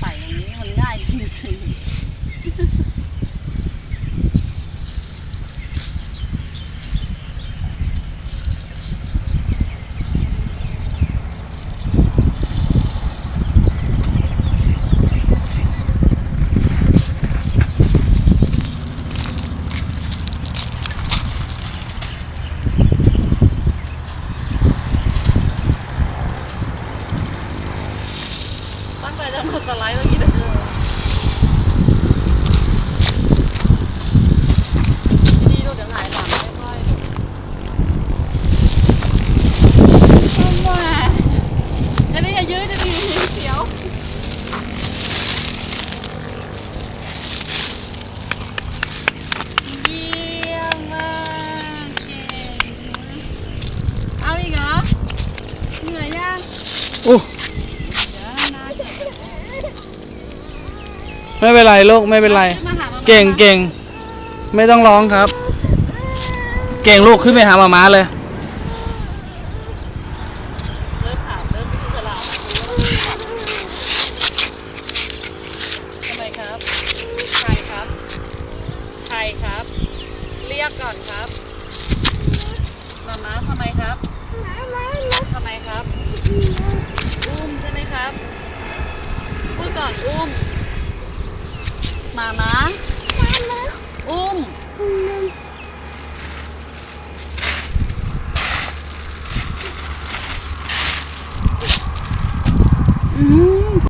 ไปอย่างนี้มันง่ายจริงๆ 两口子来了，你的。Oh. ไม่เป็นไรลูกไม่เป็นไรขึ้นมาหามาม่าเก่งเก่งไม่ต้องร้องครับ เก่งลูกขึ้นไปหาหมาม้าเลยเริ่มถามเริ่มที่ฉลาดทำไมครับใครครับใครครับเรียกก่อนครับมาม้าทำไมครับทำไมครับ อุ้มใช่ไหมครับพูดก่อนอุ้ม Mama. Mama. Um. um.